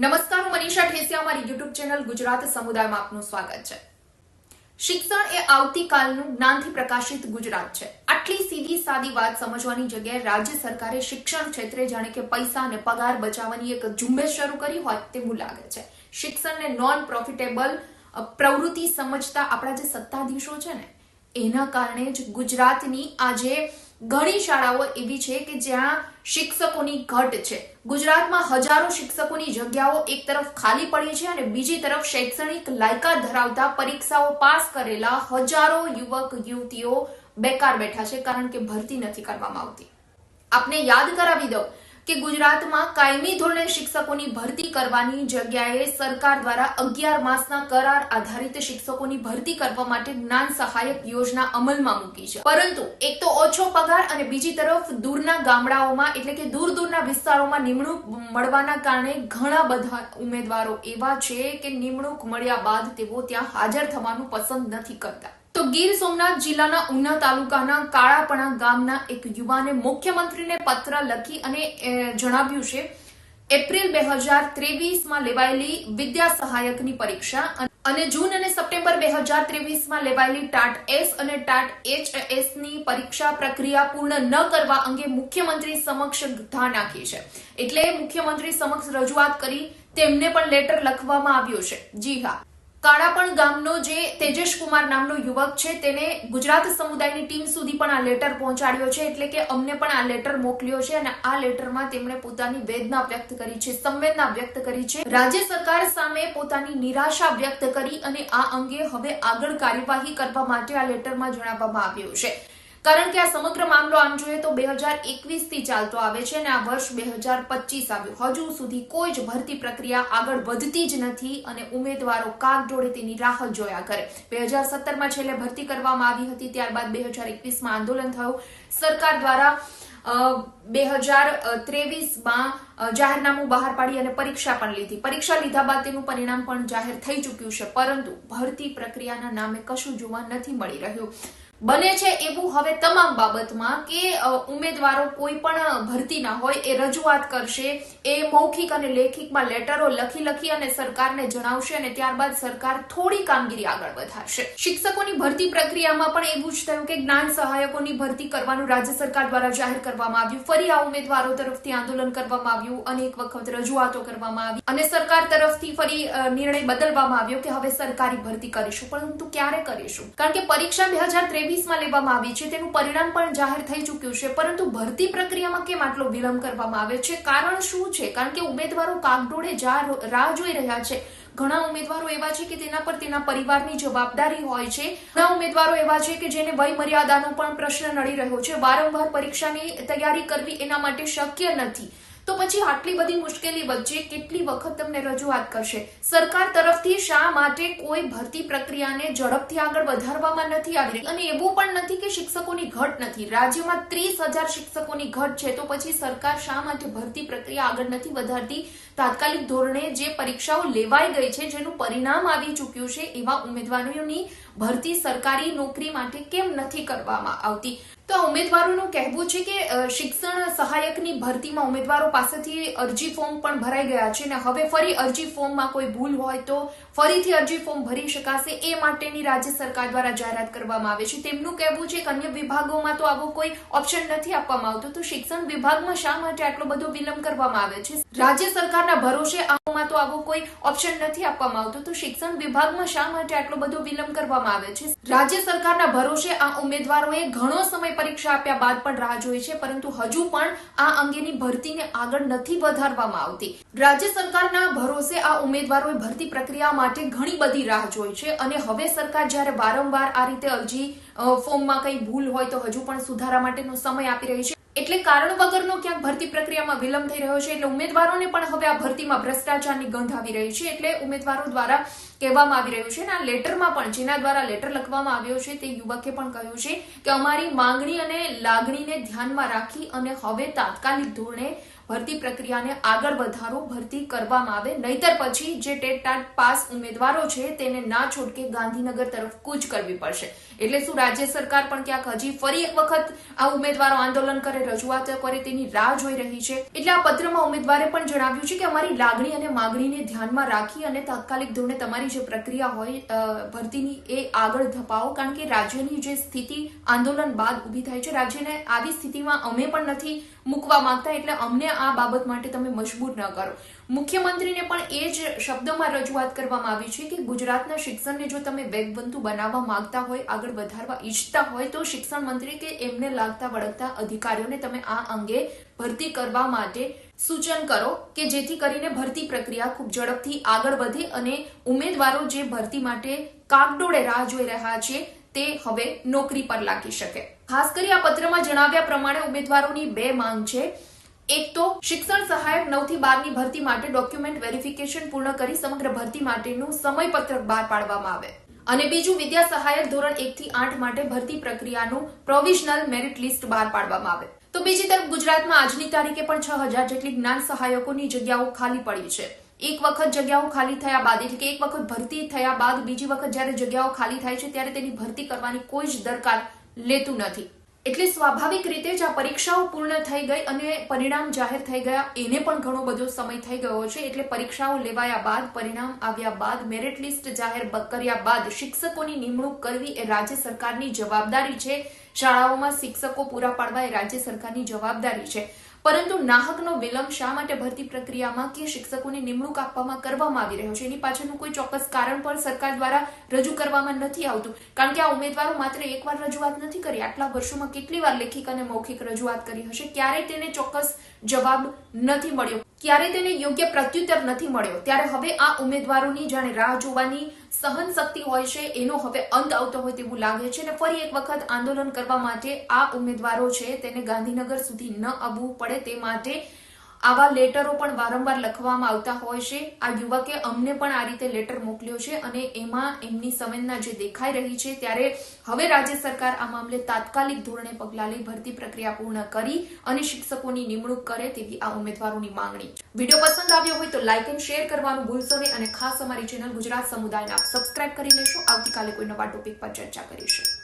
નમસ્કાર, હું મનીષા ઠેસિયા મારી યુટ્યુબ ચેનલ ગુજરાત સમુદાયમાં આપનું સ્વાગત છે. શિક્ષણ એ આવતીકાલનું જ્ઞાનથી પ્રકાશિત ગુજરાત છે. આટલી સીધી સાદી વાત સમજવાની જગ્યાએ રાજ્ય સરકારે શિક્ષણ ક્ષેત્રે જાણે કે પૈસા અને પગાર બચાવવાની એક ઝુંબેશ શરૂ કરી હોય તેવું લાગે છે. શિક્ષણને નોન પ્રોફિટેબલ પ્રવૃત્તિ સમજતા આપણા જે સત્તાધીશો છે ને, એના કારણે જ ગુજરાતની આજે ઘણી શાળાઓ એવી છે કે જ્યાં શિક્ષકોની ઘટ છે. ગુજરાતમાં હજારો શિક્ષકોની જગ્યાઓ એક તરફ ખાલી પડી છે અને બીજી તરફ શૈક્ષણિક લાયકાત ધરાવતા પરીક્ષાઓ પાસ કરેલા હજારો યુવક, યુવતીઓ બેકાર બેઠા છે કારણ કે ભરતી નથી કરવામાં આવતી. આપને યાદ કરાવી દઉં કે ગુજરાતમાં કાયમી ધોરણે શિક્ષકોની ભરતી કરવાની જગ્યાએ સરકાર દ્વારા અગિયાર માસના કરાર આધારિત શિક્ષકોની ભરતી કરવા માટે જ્ઞાન સહાયક યોજના અમલમાં મૂકી છે. પરંતુ એક તો ઓછો પગાર અને બીજી તરફ દૂરના ગામડાઓમાં એટલે કે દૂર દૂરના વિસ્તારોમાં નિમણૂક મળવાના કારણે ઘણા બધા ઉમેદવારો એવા છે કે નિમણૂક મળ્યા બાદ તેઓ ત્યાં હાજર થવાનું પસંદ નથી કરતા. તો ગીર સોમનાથ જિલ્લાના ઉના તાલુકાના કાળાપણા ગામના એક યુવાને મુખ્યમંત્રીને પત્ર લખી અને જણાવ્યું છે, એપ્રિલ બે હજાર ત્રેવીસમાં લેવાયેલી વિદ્યા સહાયકની પરીક્ષા અને જૂન અને સપ્ટેમ્બર બે હજાર ત્રેવીસમાં લેવાયેલી ટાટ એસ અને ટાટ એચ એસની પરીક્ષા પ્રક્રિયા પૂર્ણ ન કરવા અંગે મુખ્યમંત્રી સમક્ષ ધા નાખી છે. એટલે મુખ્યમંત્રી સમક્ષ રજૂઆત કરી તેમને પણ લેટર લખવામાં આવ્યો છે. જી હા. કાળાપણ ગામનો જે તેજેશ કુમાર નામનો યુવક છે, તેને ગુજરાત સમુદાયની ટીમ સુધી પણ આ લેટર પહોંચાડ્યો છે, એટલે કે અમને પણ આ લેટર મોકલ્યો છે અને આ લેટરમાં તેમણે પોતાની વેદના વ્યક્ત કરી છે, સંવેદના વ્યક્ત કરી છે. રાજ્ય સરકાર સામે પોતાની નિરાશા વ્યક્ત કરી અને આ અંગે હવે આગળ કાર્યવાહી કરવા માટે આ લેટરમાં જણાવવામાં આવ્યું છે. કારણ કે આ સમગ્ર મામલો આમ જોઈએ તો બે હજાર એકવીસથી ચાલતો આવે છે અને આ વર્ષ બે હજાર પચીસ આવ્યું. હજુ સુધી કોઈ જ ભરતી પ્રક્રિયા આગળ વધતી જ નથી અને ઉમેદવારો કાગડોળે તેની રાહ જોયા કરે. બે હજાર સત્તરમાં છેલ્લે ભરતી કરવામાં આવી હતી, ત્યારબાદ બે હજાર એકવીસમાં આંદોલન થયું. સરકાર દ્વારા બે હજાર ત્રેવીસમાં જાહેરનામું બહાર પાડી અને પરીક્ષા પણ લીધી. પરીક્ષા લીધા બાદ તેનું પરિણામ પણ જાહેર થઈ ચૂક્યું છે. પરંતુ ભરતી પ્રક્રિયાના નામે કશું જોવા નથી મળી રહ્યું. બને છે એવું હવે તમામ બાબતમાં કે ઉમેદવારો કોઈ પણ ભરતી ના હોય એ રજૂઆત કરશે, એ મૌખિક અને લેખિકમાં લેટરો લખી લખી અને સરકારને જણાવશે અને ત્યારબાદ સરકાર થોડી કામગીરી આગળ વધારશે. શિક્ષકોની ભરતી પ્રક્રિયામાં પણ એવું જ થયું કે જ્ઞાન સહાયકોની ભરતી કરવાનું રાજ્ય સરકાર દ્વારા જાહેર કરવામાં આવ્યું. ફરી આ ઉમેદવારો તરફથી આંદોલન કરવામાં આવ્યું, અનેક વખત રજૂઆતો કરવામાં આવી અને સરકાર તરફથી ફરી નિર્ણય બદલવામાં આવ્યો કે હવે સરકારી ભરતી કરીશું. પરંતુ ક્યારે કરીશું? કારણ કે પરીક્ષા બે હજાર ત્રેવીસમાં લેવામાં આવી છે. તેનું પરિણામ પણ જાહેર થઈ ચૂક્યું છે. પરંતુ ભરતી પ્રક્રિયામાં કેમ આટલો વિલંબ કરવામાં આવે છે? કારણ શું છે? કારણ કે ઉમેદવારો કાગડોળે રાહ જોઈ રહ્યા છે. ઘણા ઉમેદવારો એવા છે કે તેના પર તેના પરિવારની જવાબદારી હોય છે. ઘણા ઉમેદવારો એવા છે કે જેને વય મર્યાદાનો પણ પ્રશ્ન નડી રહ્યો છે. વારંવાર પરીક્ષાની તૈયારી કરવી એના માટે શક્ય નથી. તો પછી આટલી બધી મુશ્કેલી વચ્ચે કેટલી વખત તમને રજૂઆત કરશે? સરકાર તરફથી શા માટે કોઈ ભરતી પ્રક્રિયાને ઝડપથી આગળ વધારવામાં નથી આવી અને એવું પણ નથી કે શિક્ષકોની ઘટ નથી. રાજ્યમાં ત્રીસ હજાર શિક્ષકોની ઘટ છે, તો પછી સરકાર શા માટે ભરતી પ્રક્રિયા આગળ નથી વધારતી? તાત્કાલિક ધોરણે જે પરીક્ષાઓ લેવાઈ ગઈ છે, જેનું પરિણામ આવી ચૂક્યું છે, એવા ઉમેદવારોની ભરતી સરકારી નોકરી માટે કેમ નથી કરવામાં આવતી? તો આ ઉમેદવારોનું કહેવું છે કે શિક્ષણ સહાયકની ભરતીમાં ઉમેદવારો પાસેથી અરજી ફોર્મ પણ ભરાઈ ગયા છે અને હવે ફરી અરજી ફોર્મમાં કોઈ ભૂલ હોય તો ફરીથી અરજી ફોર્મ ભરી શકાશે એ માટેની રાજ્ય સરકાર દ્વારા જાહેરાત કરવામાં આવે છે. તેમનું કહેવું છે કે અન્ય વિભાગોમાં તો આવો કોઈ ઓપ્શન નથી આપવામાં આવતો. તો શિક્ષણ વિભાગમાં શા માટે આટલો બધો વિલંબ કરવામાં આવે છે? રાજ્ય સરકારના ભરોસે આમાં તો આવો કોઈ ઓપ્શન નથી આપવામાં આવતો. તો શિક્ષણ વિભાગમાં શા માટે આટલો બધો વિલંબ કરવામાં આવે છે? રાજ્ય સરકારના ભરોસે આ ઉમેદવારોએ ઘણો સમય પરીક્ષા આપ્યા બાદ પણ રાહ જોઈ છે, પરંતુ હજુ પણ આ અંગેની ભરતીને આગળ નથી વધારવામાં આવતી. રાજ્ય સરકારના ભરોસે આ ઉમેદવારોએ ભરતી પ્રક્રિયા માટે ઘણી બધી રાહ જોઈ છે અને હવે સરકાર જ્યારે વારંવાર આ રીતે અરજી ફોર્મમાં કંઈ ભૂલ હોય તો હજુ પણ સુધારા માટેનો સમય આપી રહી છે. એટલે કારણ વગરનો ક્યાંક ભરતી પ્રક્રિયામાં વિલંબ થઈ રહ્યો છે, એટલે ઉમેદવારોને પણ હવે આ ભરતીમાં ભ્રષ્ટાચારની ગંધ આવી રહી છે, એટલે ઉમેદવારો દ્વારા કહેવામાં આવી રહ્યું છે અને આ લેટરમાં પણ જેના દ્વારા લેટર લખવામાં આવ્યો છે તે યુવકે પણ કહ્યું છે કે અમારી માંગણી અને લાગણીને ધ્યાનમાં રાખી અને હવે તાત્કાલિક ધોરણે ભરતી પ્રક્રિયાને આગળ વધારો, ભરતી કરવામાં આવે. નહીતર પછી જે ટેટ પાસ ઉમેદવારો છે, તેને ના છોડકે ગાંધીનગર તરફ કૂચ કરવી પડશે. એટલે શું રાજ્ય સરકાર પણ ક્યાંક હજી ફરી એક વખત આ ઉમેદવારો આંદોલન કરે, રજૂઆત કરે, તેની રાહ જોઈ રહી છે? એટલે આ પત્રમાં ઉમેદવારે પણ જણાવ્યું છે કે અમારી લાગણી અને માગણીને ધ્યાનમાં રાખી અને તાત્કાલિક ધોરણે તમારી જે પ્રક્રિયા હોય ભરતીની એ આગળ ધપાવો. કારણ કે રાજ્યની જે સ્થિતિ આંદોલન બાદ ઊભી થાય છે. રાજ્યને આવી સ્થિતિમાં અમે પણ નથી મૂકવા માંગતા. એટલે અમને આ બાબત માટે તમે મજબૂર ન કરો. મુખ્યમંત્રીને પણ એ જ શબ્દોમાં રજૂઆત કરવામાં આવી છે કે ગુજરાતના શિક્ષણને જો તમે વેગવંતુ બનાવવા માંગતા હોય, આગળ વધારવા ઈચ્છતા હોય, તો શિક્ષણ મંત્રી કે એમને લાગતા વળગતા અધિકારીઓને તમે આ અંગે ભરતી કરવા માટે સૂચન કરો કે જેથી કરીને ભરતી પ્રક્રિયા ખૂબ ઝડપથી આગળ વધે અને ઉમેદવારો જે ભરતી માટે કાગડોળે રાહ જોઈ રહ્યા છે, તે હવે નોકરી પર લાગી શકે. ખાસ કરી આ પત્રમાં જણાવ્યા પ્રમાણે ઉમેદવારોની બે માંગ છે. એક તો શિક્ષણ સહાયક નવથી બારની ભરતી માટે ડોક્યુમેન્ટ વેરિફિકેશન પૂર્ણ કરી સમગ્ર ભરતી માટેનું સમયપત્રક બહાર પાડવામાં આવે. અને બીજું, વિદ્યા સહાયક ધોરણ એક થી આઠ માટે ભરતી પ્રક્રિયાનું પ્રોવિઝનલ મેરિટ લિસ્ટ બહાર પાડવામાં આવે. તો બીજી તરફ, ગુજરાતમાં આજની તારીખે પણ છ હજાર જેટલી જ્ઞાન સહાયકોની જગ્યાઓ ખાલી પડી છે. એક વખત જગ્યાઓ ખાલી થયા બાદ, એટલે કે એક વખત ભરતી થયા બાદ બીજી વખત જ્યારે જગ્યાઓ ખાલી થાય છે, ત્યારે તેની ભરતી કરવાની કોઈ જ દરકાર લેતું નથી. એટલે સ્વાભાવિક રીતે જ આ પરીક્ષાઓ પૂર્ણ થઈ ગઈ અને પરિણામ જાહેર થઈ ગયા. એને પણ ઘણો બધો સમય થઈ ગયો છે. એટલે પરીક્ષાઓ લેવાયા બાદ, પરિણામ આવ્યા બાદ મેરિટ લિસ્ટ જાહેર કર્યા બાદ શિક્ષકોની નિમણૂક કરવી એ રાજ્ય સરકારની જવાબદારી છે. શાળાઓમાં શિક્ષકો પૂરા પાડવા એ રાજ્ય સરકારની જવાબદારી છે. પરંતુ નાહકનો વિલંબ શા માટે ભરતી પ્રક્રિયામાં કે શિક્ષકોની નિમણૂક આપવામાં કરવામાં આવી રહ્યો છે? એની પાછળનું કોઈ ચોક્કસ કારણ પણ સરકાર દ્વારા રજૂ કરવામાં નથી આવતું. કારણ કે આ ઉમેદવારો માત્ર એકવાર રજૂઆત નથી કરી, આટલા વર્ષોમાં કેટલી વાર લેખિક અને મૌખિક રજૂઆત કરી હશે? ક્યારેય તેને ચોક્કસ જવાબ નથી મળ્યો. ક્યારે તેને યોગ્ય પ્રત્યુત્તર નથી મળ્યો. ત્યારે હવે આ ઉમેદવારોની જાણે રાહ જોવાની સહન શક્તિ હોય છે, એનો હવે અંત આવતો હોય તેવું લાગે છે અને ફરી એક વખત આંદોલન કરવા માટે આ ઉમેદવારો છે, તેને ગાંધીનગર સુધી ન આવવું પડે તે માટે આવા લેટરો પણ વારંવાર લખવામાં આવતા હોય છે. આ યુવકે અમને પણ આ રીતે લેટર મોકલ્યો છે અને એમાં એમની સંવેદના જે દેખાઈ રહી છે ત્યારે હવે રાજ્ય સરકાર આ મામલે તાત્કાલિક ધોરણે પગલાં લઈ ભરતી પ્રક્રિયા પૂર્ણ કરી અને શિક્ષકોની નિમણૂક કરે તેવી આ ઉમેદવારોની માંગણી. વીડિયો પસંદ આવ્યો હોય તો લાઇક એન્ડ શેર કરવાનું ભૂલશો નહીં અને ખાસ અમારી ચેનલ ગુજરાત સમુદાયને આપ સબસ્ક્રાઇબ કરી લેશો. આવતીકાલે કોઈ નવા ટોપિક પર ચર્ચા કરીશું.